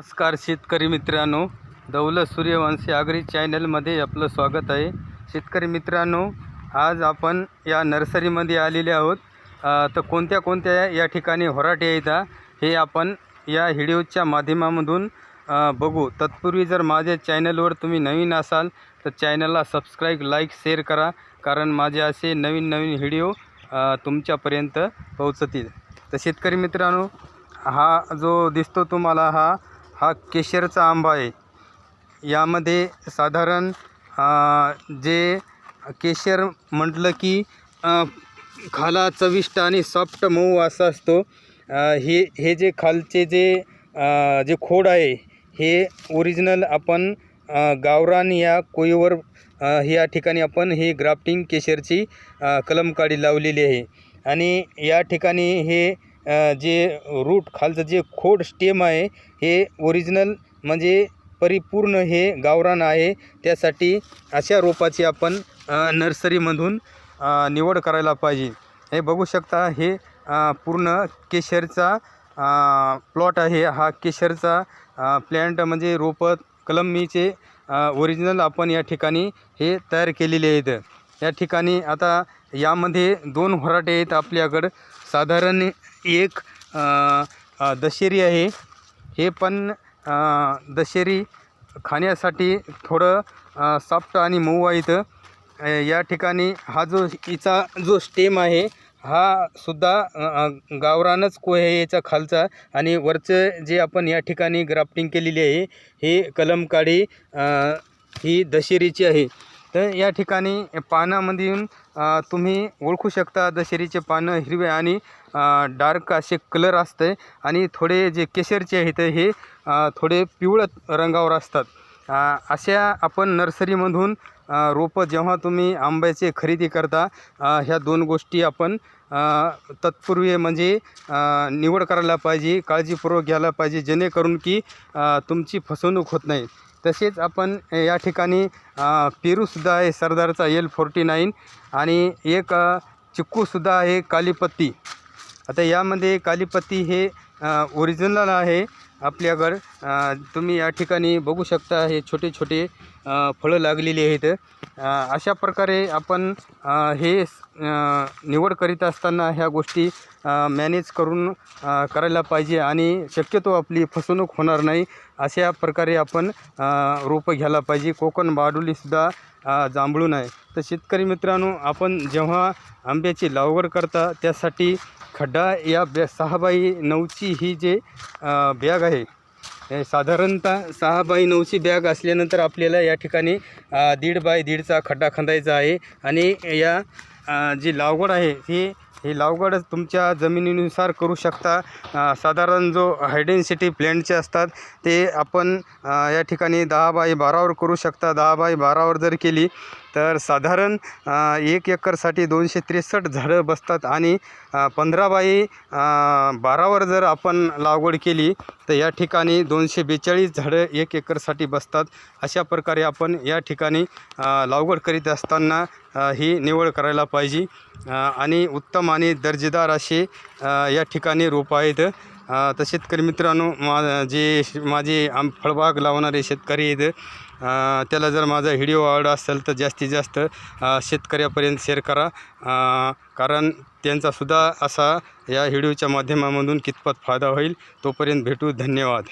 नमस्कार शेतकरी मित्रांनो दौलत सूर्यवंशी आगरी चॅनलमध्ये आपलं स्वागत आहे. शेतकरी मित्रांनो आज आपण या नर्सरीमध्ये आलेले आहोत. तर कोणत्या कोणत्या या ठिकाणी होराटे येतात हे आपण या व्हिडिओच्या माध्यमामधून बघू. तत्पूर्वी जर माझ्या चॅनलवर तुम्ही नवीन असाल तर चॅनलला सबस्क्राईब लाईक शेअर करा. कारण माझे असे नवीन नवीन व्हिडिओ तुमच्यापर्यंत पोहोचतील. तर शेतकरी मित्रांनो हा जो दिसतो तुम्हाला हा हा केशरचा आंबा आहे. यामध्ये साधारण जे केशर म्हटलं की खाला चविष्ट आणि सॉफ्ट मऊ असा असतो. हे हे जे खालचे जे जे खोड आहे हे ओरिजिनल आपण गावरान या कोईवर या ठिकाणी आपण हे ग्राफ्टिंग केशरची कलम कलमकाडी लावलेली आहे. आणि या ठिकाणी हे जे रूट खालचं जे खोड स्टेम आहे हे ओरिजिनल म्हणजे परिपूर्ण हे गावरान आहे. त्यासाठी अशा रोपाची आपण नर्सरीमधून निवड करायला पाहिजे. हे बघू शकता हे पूर्ण केशरचा प्लॉट आहे. हा केशरचा प्लॅन्ट म्हणजे रोपं कलमीचे ओरिजिनल आपण या ठिकाणी हे तयार केलेले आहेत. या ठिकाणी आता यामध्ये दोन होराटे आहेत आपल्याकडं. साधारण एक दशेरी आहे. हे पण दशेरी खाण्यासाठी थोडं सॉफ्ट आणि मऊ आहेत या ठिकाणी हा जो हिचा जो स्टेम आहे हा सुद्धा गावरानच को आहे याचा खालचा. आणि वरचं जे आपण या ठिकाणी ग्राफ्टिंग केलेली आहे हे कलमकाडी ही दशेरीची आहे. तर या ठिकाणी पानामधून तुम्ही ओळखू शकता दशेरीचे पानं हिरवे आणि डार्क असे कलर असते आणि थोडे जे केशरचे आहेत हे थोडे पिवळ रंगावर असतात. अशा आपण नर्सरीमधून रोपं जेव्हा तुम्ही आंब्याचे खरेदी करता ह्या दोन गोष्टी आपण तत्पूर्वी म्हणजे निवड करायला पाहिजे काळजीपूर्वक घ्यायला पाहिजे जेणेकरून की तुमची फसवणूक होत नाही. तसेच आपण या ठिकाणी पेरूसुद्धा आहे सरदारचा एल फोर्टी नाईन आणि एक चिक्कूसुद्धा आहे कालीपत्ती. आता यामध्ये कालीपत्ती हे ओरिजिनल आहे आपल्याकडं. तुम्ही या ठिकाणी बघू शकता हे छोटे छोटे फळं लागलेली आहेत. अशा प्रकारे आपण हे निवड करीत असताना ह्या गोष्टी मॅनेज करून करायला पाहिजे आणि शक्यतो आपली फसवणूक होणार नाही. अशा प्रकारे आपण रोपं घ्यायला पाहिजे. कोकण बाडुलीसुद्धा जांभळून आहे. तर शेतकरी मित्रांनो आपण जेव्हा आंब्याची लागवड करता त्यासाठी खड्डा या बॅ सहा बाई नऊची ही जे बॅग आहे हे साधारणतः सहा बाय नऊची बॅग असल्यानंतर आपल्याला या ठिकाणी दीड बाय दीडचा खड्डा खंदायचा आहे. आणि या जी लावगड आहे ही ही लावगड तुमच्या जमिनीनुसार करू शकता. साधारण जो हायडेन्सिटी प्लॅन्टचे असतात ते आपण या ठिकाणी दहा बाय बारावर करू शकता. दहा बाय बारावर जर केली तर साधारण एक एकरसाठी दोनशे त्रेसष्ट झाडं बसतात आणि पंधरा बाई बारावर जर आपण लागवड केली तर या ठिकाणी दोनशे बेचाळीस झाडं एक एकरसाठी बसतात. अशा प्रकारे आपण या ठिकाणी लागवड करीत असताना ही निवड करायला पाहिजे. आणि उत्तम आणि दर्जेदार असे या ठिकाणी रोपं आहेत. तर शेतकरी मित्रांनो मा जे श- माझे आम फळबाग लावणारे शेतकरी आहेत त्याला जर माझा व्हिडिओ आवडला असेल तर जास्तीत जास्त शेतकऱ्यापर्यंत शेअर करा. कारण त्यांचासुद्धा असा या व्हिडिओच्या माध्यमामधून कितपत फायदा होईल तोपर्यंत भेटू. धन्यवाद.